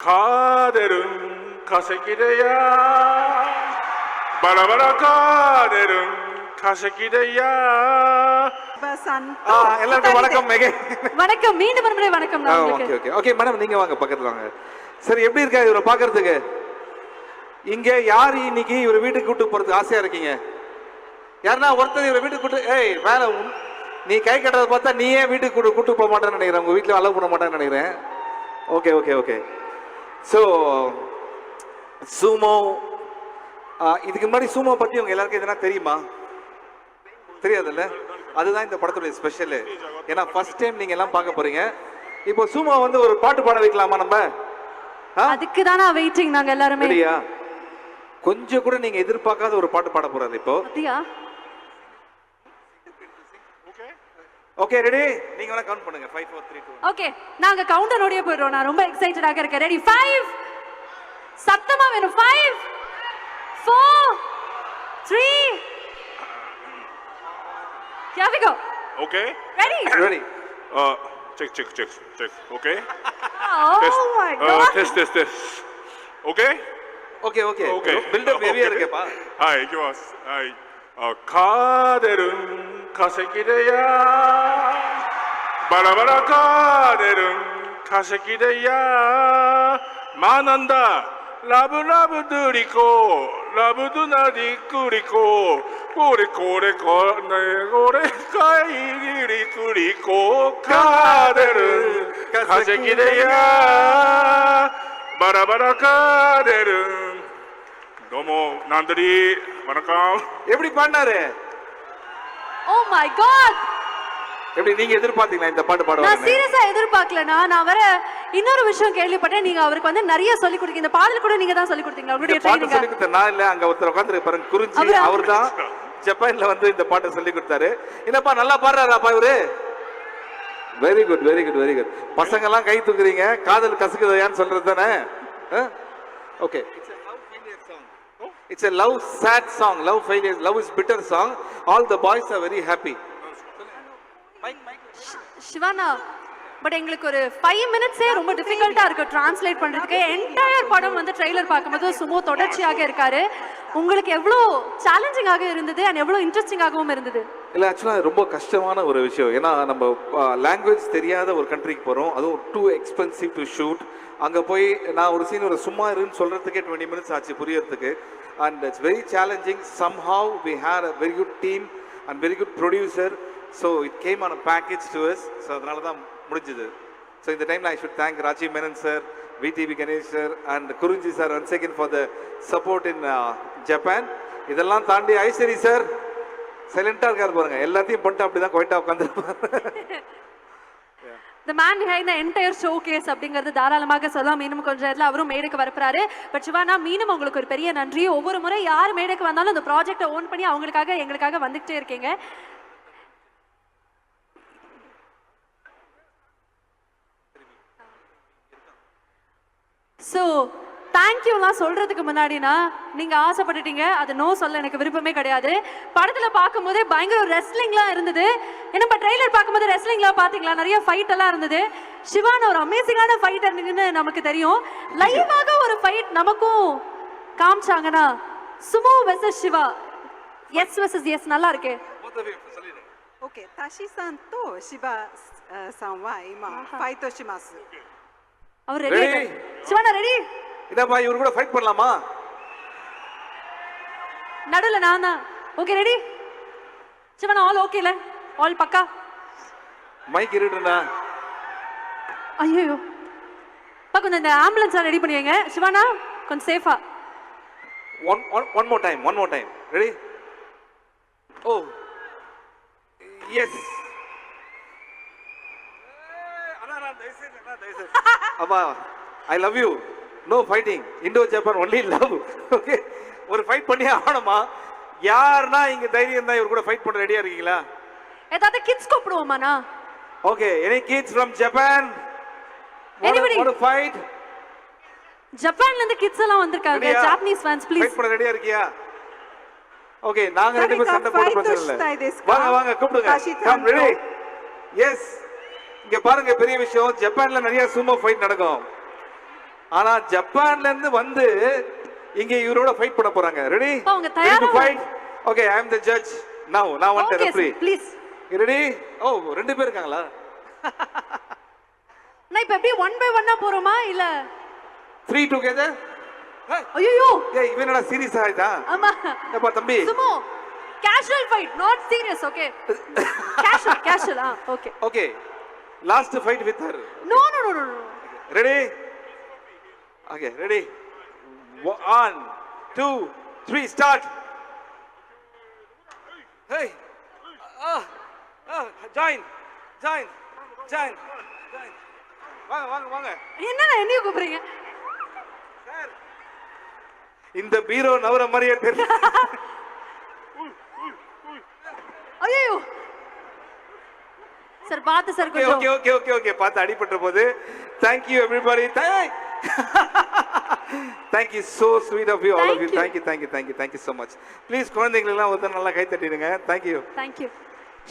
காதரும் கசக்கிடையா பலபல காதரும் கசக்கிடையா எல்லாருக்கும் வணக்கம் வணக்கம். மீண்டும் ஒரு வணக்கம் ஓகே ஓகே. ஓகே மேடம் நீங்க வாங்க பக்கத்துல வாங்க. சரி எப்படி இருக்கா இவரை பாக்குறதுக்கு? இங்க யார் இன்னைக்கு இவர் வீட்டுக்கு கூட்டு போறதுக்கு ஆசையா இருக்கீங்க? யாருன்னா ஒருத்தர் இவர் வீட்டுக்கு கூட்டு ஏய் மேல நீ கை கட்டுறத பார்த்தா நீயே வீட்டுக்கு கூட்டு கூட்டு போக மாட்டேன்னு நினைக்கிறேன். உங்க வீட்டுல அலோவ் பண்ண மாட்டேன்னு நினைக்கிறேன். Okay okay okay. So Sumo இதுக்கு முன்னாடி சூமோ பத்தி உங்க எல்லாருக்கும் எதனா தெரியுமா? தெரியாதுல்ல? அதுதான் இந்த படத்துடைய ஸ்பெஷல் ஏன்னா ஃபர்ஸ்ட் டைம் நீங்க எல்லாம் பார்க்க போறீங்க. இப்போ சூமா வந்து ஒரு பாட்டு பாட வைக்கலாமா நம்ம? அதுக்கு தானா வெயிட்டிங் நாங்க எல்லாருமே. கொஞ்சம் கூட நீங்க எதிர்பார்க்காத ஒரு பாட்டு பாட போறாரு இப்போ. ஓகே ரெடி நீங்க வேணா கவுண்ட் பண்ணுங்க 5 4 3 2 ஓகே நாங்க கவுண்டர் ஓடியே போயிடுறோம் நான் ரொம்ப எக்ஸைட்டடாக இருக்கேன் ரெடி 5 சத்தமா வேணும் 5 4 3 Here we go. Okay. Ready? Ready. Uh, check, check, check, check. Okay. Oh test. my God. Uh, test, test, test. Okay. Okay, okay. Okay. Build up area. Okay. Hi, give us. Hi. カーデルン化石でや。バラバラカーデルン化石でや。学んだラブラブドゥリコラブドゥナィクリコこれこれこれこれかいりくりこカーデルン化石でや。バラバラカーデルン。டோமோ நான் தடி வணக்கம். எப்படி பாடினாரு? Oh my God எப்படி நீங்க எதிர்பார்த்தீங்களா இந்த பாட்டு பாடுவாங்க நான் சீரியஸா எதிர்பார்க்கலனா நான் வர இன்னொரு விஷயம் கேள்விப்பட்டேன். நீங்க அவருக்கு வந்து நிறைய சொல்லி கொடுத்தீங்க இந்த பாடல் கூட நீங்க தான் சொல்லி கொடுத்தீங்க அவருடைய ட்ரைனிங் சொல்லி கொடுத்தேன் நான் இல்ல அங்க ஒருத்தர் உட்கார்ந்து பாருங்க குறிஞ்சி. அவர் ஜப்பான்ல வந்து இந்த பாட்டை சொல்லி கொடுத்தாரு. என்னப்பா நல்லா பாடுறாராப்பா இவரு? Very good very good very good பசங்க எல்லாம் கை தூக்குறீங்க. காதல் கசுக்குதையான்னு சொல்றது தானே? Okay it's a love sad song love failure love is bitter song all the boys are very happy Siwana but எங்களுக்கு ஒரு ஃபைவ் மினிட்ஸே ரொம்ப டிஃபிகல்ட்டா இருக்கு டிரான்ஸ்லேட் பண்றதுக்கு. என்டையர் படம் வந்து ட்ரெய்லர் பார்க்கும்போது சுமோ தொடர்ச்சியாக இருக்காரு. உங்களுக்கு எவ்வளோ சேலஞ்சிங்காக இருந்தது அண்ட் எவ்வளோ இன்ட்ரெஸ்டிங்காகவும் இருந்தது? இல்ல ஆக்சுவலாக ரொம்ப கஷ்டமான ஒரு விஷயம். ஏன்னா நம்ம லாங்குவேஜ் தெரியாத ஒரு கண்ட்ரிக்கு போகிறோம் அதுவும் டூ எக்ஸ்பென்சிவ் டு ஷூட் அங்கே போய் நான் ஒரு சீன் ஒரு சும்மா இருன்னு சொல்கிறதுக்கே டுவெண்ட்டி மினிட்ஸ் ஆச்சு புரியறதுக்கு. And it's very challenging somehow we had a very good team and very good producer so it came on a package to us so அதனால தான் முடிஞ்சது. ஸோ இந்த டைமில் I should thank Rajiv Menon sir VTV Ganesh sir and Kurinji sir one second for the support in Japan இதெல்லாம் தாண்டி Ishari sir சைலண்டா இருக்காரு பாருங்க. எல்லாத்தையும் பண்ணிட்டு அப்படிதான் கொயிட்டா உட்காந்துருப்பாரு. The man behind the entire show case அப்படிங்கிறது தாராளமாக சொல்லலாம். மீனும் கொஞ்ச நேரத்தில் அவரும் மேடைக்கு வரப்போறாரு. பட் சிவானா மீனும் உங்களுக்கு ஒரு பெரிய நன்றி. ஒவ்வொரு முறை யார் மேடைக்கு வந்தாலும் அந்த ப்ராஜெக்டை ஓன் பண்ணி அவங்களுக்காக எங்களுக்காக வந்துகிட்டே இருக்கீங்க. ஸோ தேங்க்யூலாம் சொல்றதுக்கு முன்னாடினா நீங்க ஆசைப்பட்டுட்டீங்க. அது நோ சொல்ல எனக்கு விருப்பமே கிடையாது. படத்துல பார்க்கும்போதே பயங்கர ரெஸ்லிங்லாம் இருந்தது. என்னப்பா ட்ரெய்லர் பார்க்கும்போது ரெஸ்லிங்லாம் பாத்தீங்களா நிறைய ஃபைட் எல்லாம் இருந்தது. சிவான் ஒரு அமேசிங்கான ஃபைட் இருந்ததுன்னு நமக்கு தெரியும். லைவாக ஒரு ஃபைட் நமக்கும் காமிச்சாங்கன்னா Sumo versus Shiva. S versus S நல்லா இருக்கு. ஓகே தாஷி சான் தோ சிவா சான் வா இமா ஃபைட் தோ அவர் ரெடி சிவானா ரெடி இதாப்பா இவரு கூட ஃபைட் பண்ணலாமா? நடுவில் நான்? தான் ஓகே ரெடி சிவனா ஆல் ஓகேல ஆல் பக்கா? மைக் இருட்டுண்ணா ஐயோ பா கொஞ்சம் இந்த ஆம்புலன்ஸை ரெடி பண்ணி வைங்க சிவானா கொஞ்சம் சேஃபா one one one more time one more time ready oh yes அப்பா I love you no fighting Indo Japan only love okay ஒரு ஃபைட் பண்ணி ஆகணுமா? யாருன்னா இங்க தைரியம் தான் இவர் கூட ஃபைட் பண்ண ரெடியா இருக்கீங்களா? ஏதாவது kids கூப்பிடுவோமாண்ணா? Okay any kids from Japan anybody ஒரு ஃபைட் ஜப்பான்ல இருந்து கிட்ஸ் எல்லாம் வந்திருக்காங்க. ஜாப்பனீஸ் ஃபேன்ஸ் ப்ளீஸ் ஃபைட் பண்ண ரெடியா இருக்கியா? ஓகே நாங்க ரெண்டு பேரும் சண்டை போட பிரச்சனை இல்ல. வாங்க வாங்க கூப்பிடுங்க. கம் ரெடி எஸ் இங்க பாருங்க பெரிய விஷயம். ஜப்பான்ல நிறைய சுமோ ஃபைட் நடக்கும். ஆனா ஜப்பான்ல இருந்து வந்து இங்க இவரோட ஃபைட் பண்ண போறாங்க. ரெடி அவங்க தயாரா fight okay I am the judge now நான் வந்து okay referee please ready oh ரெண்டு பேர் இருக்காங்களா? நான் இப்ப எப்படி ஒன் பை ஒன்னா போறோமா இல்ல? த்ரீ டுகெதர் ஐயோ ஏய் இவன் என்னடா சீரியஸ் ஆயிட்டா? ஆமா. ஏப்பா தம்பி? Sumo casual fight not serious okay casual casual ah okay okay last fight with her no no no no ready okay ready one two three start hey join join join வாங்க வாங்க வாங்க. என்னண்ணா என்னைய கூப்பிடுறீங்க? இந்த பீரோ நவர மாதிரியே தெரியல ஐயோ சார் பார்த்து sir okay okay okay okay பார்த்து அடிபட்ட போது. Thank you everybody thank you so sweet of you all of you Thank you. Thank you thank you thank you so much please குழந்தைங்களெல்லாம் வந்து நல்லா கை தட்டிடுங்க தேங்க் யூ தேங்க் யூ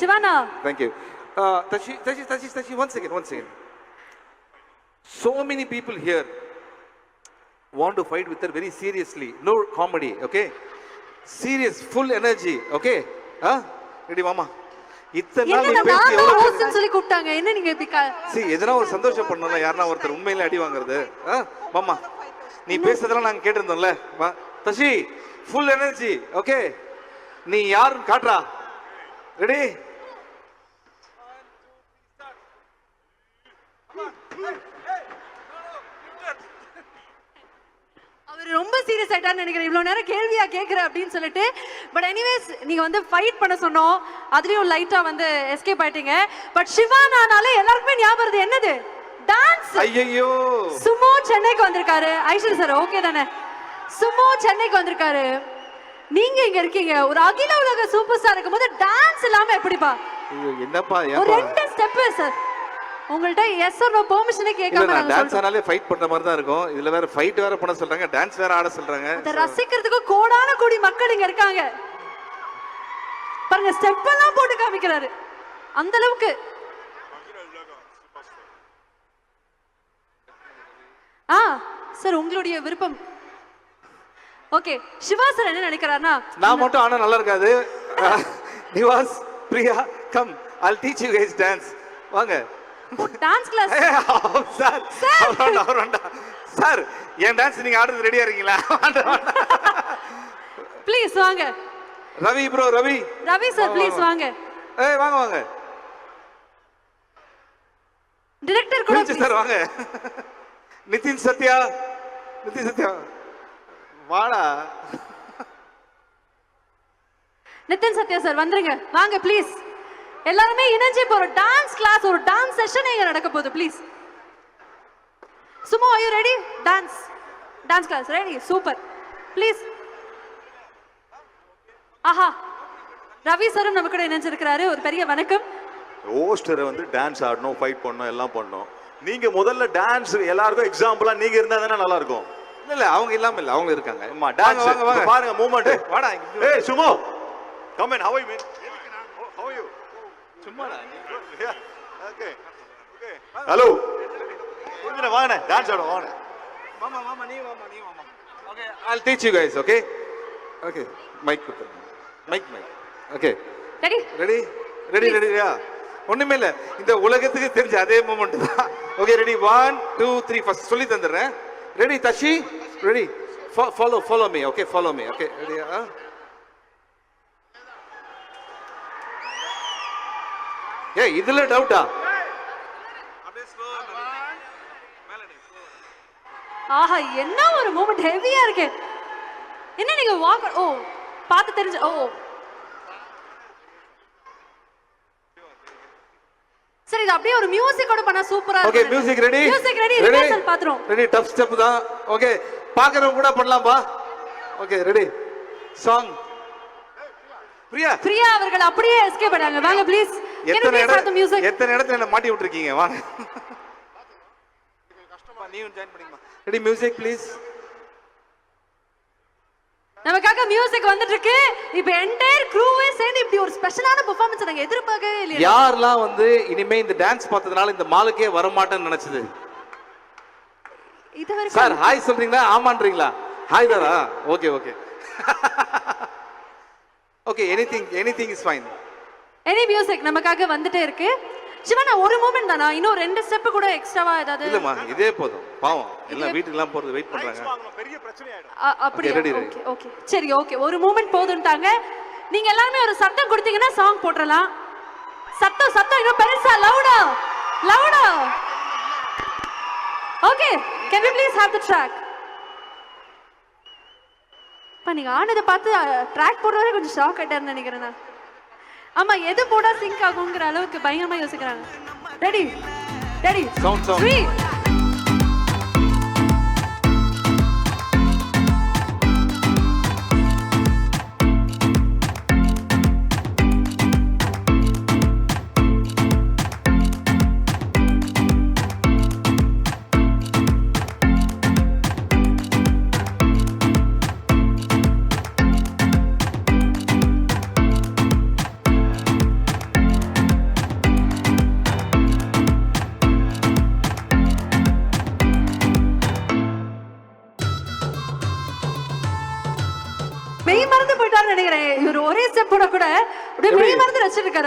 சிவானா Thank you. Uh, Tashi, Tashi, Tashi, Tashi, one second, one second. So many people here want to fight with her very seriously. No comedy, okay? Serious, full energy, okay? Huh? Ready, mama? இத்தனை நாள் நீ என்ன பேசி நான் எவ்வளவு ஹோஸ்ட்னு சொல்லி கூப்பிட்டாங்க. என்ன நீங்க இப்படி சி எதனா ஒரு சந்தோஷம் பண்ணணும்ல? யாருன்னா ஒருத்தர் உண்மையில அடி வாங்குறது. மாமா நீ பேசுறதெல்லாம் நாங்க கேட்டிருந்தோம்ல. தஷி ஃபுல் எனர்ஜி ஓகே நீ யாருன்னு காட்டுறா. ரெடி அவர் ஆயிட்டாருன்னு நினைக்கிறேன். இவ்வளவு நேரம் கேள்வியா கேக்குற அப்படின்னு சொல்லிட்டு. பட் எனிவேஸ் நீங்க வந்து ஃபைட் பண்ண சொன்னோம். அதுலயும் லைட்டா வந்து எஸ்கேப் ஆயிட்டீங்க. பட் சிவானானாலே எல்லாருக்குமே ஞாபகம் என்னது? டான்ஸ் ஐயையோ. சுமோ சென்னைக்கு வந்திருக்காரு. ஐஸ்வர் சார் ஓகே தானே? சுமோ சென்னைக்கு வந்திருக்காரு. நீங்க இங்க இருக்கீங்க. ஒரு அகில உலக சூப்பர் ஸ்டார் இருக்கும்போது டான்ஸ் இல்லாம எப்படிப்பா? ஐயோ என்னப்பா ஒரு ரெண்டு ஸ்டெப் சார் உங்கள்ட்ட எஸ் நோ பெர்மிஷனே கேட்காம நான் டான்ஸ் ஆனாலே ஃபைட் பண்ற மாதிரி தான் இருக்கும். இதுல வேற ஃபைட் வேற பண்ண சொல்றாங்க டான்ஸ் வேற ஆட சொல்றாங்க. அதை ரசிக்கிறதுக்கு கோடான கோடி மக்கள் இங்க இருக்காங்க. பாருங்க ஸ்டெப் எல்லாம் போட்டு காமிக்கிறாரு. அந்த அளவுக்கு. ஆ சார் உங்களுடைய விருப்பம். ஓகே சிவா சார் என்ன நினைக்கிறாருன்னா நான் மட்டும் ஆனா நல்லா இருக்காது. Nivas Priya come I'll teach you guys dance வாங்க. Dance class sir. என் டான்ஸ் நீங்க ஆடுறது ரெடியா இருக்கீங்களா? ப்ளீஸ் வாங்க. Ravi bro Ravi. Ravi sir please வாங்க. ஏய் வாங்க வாங்க. டிரெக்டர் கூட பிரின்ஸ் சார் வாங்க. நிதின் சத்யா. நிதின் சத்யா. வாடா. நிதின் சத்யா சார் வந்துருங்க. வாங்க ப்ளீஸ் எல்லாருமே இணைஞ்சு இப்போ ஒரு டான்ஸ் கிளாஸ் ஒரு டான்ஸ் செஷன் இங்க நடக்க போகுது ப்ளீஸ் சும்மா ஐயோ ready dance dance class ready super please ஆஹா. ரவி சாரும் நம்ம கூட இணைஞ்சிருக்கிறாரு. ஒரு பெரிய வணக்கம். ஹோஸ்டரை வந்து டான்ஸ் ஆடணும் ஃபைட் பண்ணணும் எல்லாம் பண்ணணும். நீங்க முதல்ல டான்ஸ் எல்லாருக்கும் எக்ஸாம்பிளா நீங்க இருந்தா தானே நல்லா இருக்கும் இல்ல இல்ல அவங்க இல்லாம இல்ல அவங்க இருக்காங்க. ஆமா டான்ஸ் வாங்க வாங்க பாருங்க மூவ்மெண்ட் வாடா இங்க ஏய் Sumo. Come in how are you man how are you சும்மாடா okay okay hello புரிஞ்சுன வாங்கண்ணே டான்ஸ் ஆடும் வாங்கண்ணே மாமா மாமா நீ மாமா நீ மாமா okay I'll teach you guys okay? Okay. Mike கொடுத்துருங்க mike mike okay ready ready ready ரெடியா ஒண்ணுமே இல்ல. இந்த உலகத்துக்கு தெரிஞ்ச அதே மூமெண்ட் தான். Okay ready one two three first சொல்லி தந்துடுறேன். Ready Tashi ready follow follow me okay follow me okay ரெடியா ஏ இதுல டவுட்டா ஆஹா என்ன ஒரு மூமெண்ட் ஹெவியா இருக்கு. என்ன நீங்க வாக் ஓ பார்த்து தெரிஞ்சு ஓ சரி இது அப்படியே ஒரு மியூசிக்கோட பண்ணா சூப்பரா okay music ready music ready rehearsal பாத்துறோம் ready tough step தான். ஓகே பாக்குறவங்க கூட பண்ணலாம்பா okay ready song Priya. Priya அவர்கள் அப்படியே எஸ்கேப் பண்ணாங்க வாங்க ப்ளீஸ் எத்தனை இடம் மியூசிக் எத்தனை இடத்துல என்ன மாட்டி விட்டுருக்கீங்க? வாங்க கஷ்டமா நீயும் ஜாயின் பண்ணிக்கமா. ரெடி மியூசிக் ப்ளீஸ் நமக்காக மியூசிக் வந்துட்டு இருக்கு இப்போ என்டையர் க்ரூவே சேர்ந்து இப்படி ஒரு ஸ்பெஷலான பெர்ஃபார்மன்ஸ் நாங்க எதிர்பார்க்கவே இல்லையா. யாரெல்லாம் வந்து இனிமே இந்த டான்ஸ் பார்த்ததுனால இந்த மாலுக்கே வர மாட்டேன்னு நினைச்சது? இது வரைக்கும் சார் ஹாய் சொல்றீங்களா? ஆமான்றீங்களா? Hi Tara okay okay okay anything anything is fine any music நமக்காக வந்துட்டே இருக்கு. சிவனா ஒரு மூமெண்ட் தானா? இன்னும் ரெண்டு ஸ்டெப் கூட எக்ஸ்ட்ராவா ஏதாவது? இல்லம்மா இதே போதும். பாவம். எல்லாம் வீட்டுக்குலாம் போறது வெயிட் பண்றாங்க. பெரிய பிரச்சனை ஆயிடும் அப்படியா. ஓகே ஓகே சரி ஓகே ஒரு மூமெண்ட் போதுன்ட்டாங்க நீங்க எல்லாருமே ஒரு சத்தம் கொடுத்தீங்கன்னா சாங் போட்டுறலாம். சத்தம் சத்தம். இன்னும் பெருசா லவுடா லவுடா okay can we please have the track இப்போ நீங்க ஆனதை பார்த்து ட்ராக் போடுறவரை கொஞ்சம் ஷாக் ஆயிட்டாருன்னு நினைக்கிறேன் நான். ஆமா எது போடா சிங்க் ஆகுங்கிற அளவுக்கு பயங்கரமா யோசிக்கிறாங்க. Ready ready. த்ரீ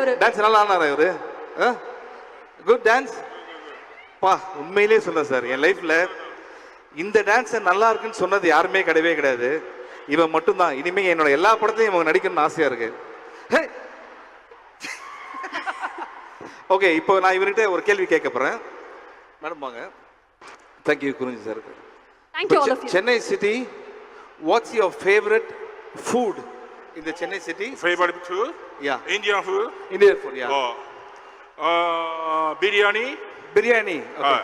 அவரு. டான்ஸ் நல்லா ஆனாரா இவரு? குட் டான்ஸ் பா உண்மையிலேயே சொல்றேன் சார் என் லைஃப்ல இந்த டான்ஸ் நல்லா இருக்குன்னு சொன்னது யாருமே கிடையவே கிடையாது. இவன் மட்டும்தான். இனிமே என்னோட எல்லா படத்தையும் இவங்க நடிக்கணும்னு ஆசையா இருக்கு. ஓகே இப்போ நான் இவர்கிட்ட ஒரு கேள்வி கேட்க போறேன். மேடம் வாங்க. Thank you Kurinji sir Chennai city what's your favourite food இந்த Chennai city Favorite food? Yeah Indian food? Indian food yeah Oh. Uh, biryani? Biryani uh,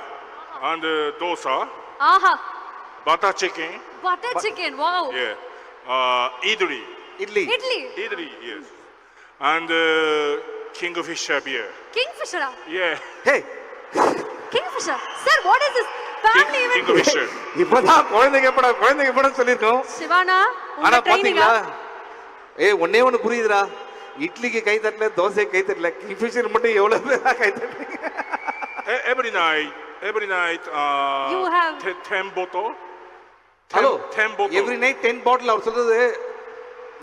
and uh, dosa, ஆஹா butter chicken, butter chicken wow yeah, uh, idli, idli idli idli, yes, and uh, kingfisher beer, king ஃபிஷரா yeah, hey Kingfisher sir what is this family King, event kingfisher. இப்பதான் குழந்தைங்க படம் குழந்தைங்க படம் சொல்லியிருக்கோம்? சிவானா ஆனா பாத்தீங்களா? ஏ ஒன்னே ஒண்ணு புரியுதுடா. இட்லிக்கு கை தட்டல தோசைக்கு கை தட்டல. கிங்ஃபிஷர் மட்டும் எவ்வளவு பேரா கை தட்டுறீங்க? E- every night, every night, uh, You have- te- ten bottle, hello ten bottle. Every night ten bottle அவர் சொல்றது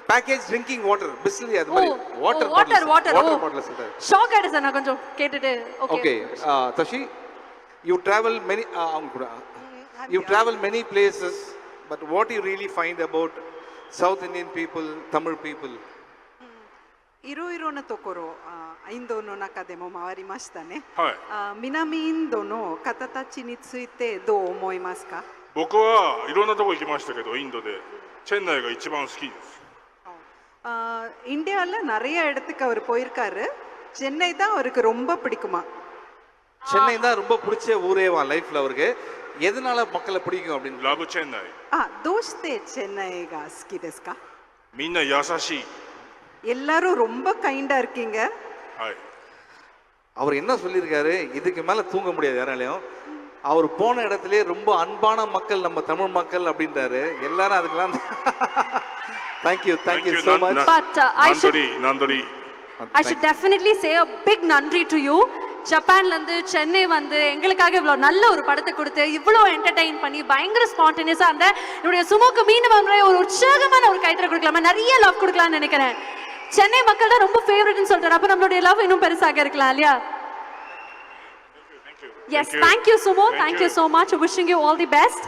பேக்கேஜ் ட்ரிங்கிங் வாட்டர் பிஸ்லரி அது மாதிரி. Water water water water bottle சொல்றாரு. ஷாக் ஆயிடு சார் நான் கொஞ்சம் கேட்டுட்டு okay okay Tashi you travel many அவங்க கூட you travel many places but what you really find about south Indian people Tamil people いろいろなところあインドの中でも回りましたねはい。あ南インドの方たちについてどう思いますか僕はいろんなとこ行きましたけど、インドで、チェンナイが一番好きです。 இந்தியாவில் நிறைய இடத்துக்கு அவர் போயிருக்காரு சென்னை தான் அவருக்கு ரொம்ப பிடிக்குமா சென்னை தான் ரொம்ப பிடிச்ச ஊரேவா லைஃப்ல அவருக்கு எதனால மக்களை பிடிக்கும் அப்படின்னு ラブチェンナイ。あどうしてチェンナイが好きですかみんな優しい。 எல்லாரும் ரொம்ப கைண்டா இருக்கீங்க はい。 அவர் என்ன சொல்லியிருக்காரு இதுக்கு மேல தூங்க முடியாது யாராலையும் அவர் போன இடத்துலயே ரொம்ப அன்பான மக்கள் நம்ம தமிழ் மக்கள் அப்படின்றாரு எல்லாரும் அதுக்கெல்லாம் thank you thank you so much But, uh, I should- ナンドリー、ナンドリー。 I Should definitely say a big நன்றி டு யூ ஜப்பான்ல இருந்து சென்னை வந்து எங்களுக்காக இவ்வளவு நல்ல ஒரு படத்தை கொடுத்து இவ்வளவு என்டர்டைன் பண்ணி பயங்கர ஸ்பான்டேனியஸா அந்த என்னுடைய சுமுக்கு மீண்டும் ஒரு உற்சாகமான ஒரு கைத்தற கொடுக்கலாமா? நிறைய லவ் கொடுக்கலாம்னு நினைக்கிறேன். சென்னை மக்கள் தான் ரொம்ப ஃபேவரட்னு சொல்றாரு. அப்ப நம்மளுடைய லவ் இன்னும் பெருசாக இருக்கலாம் இல்லையா? Yes thank you Sumo thank you. So much wishing you all the best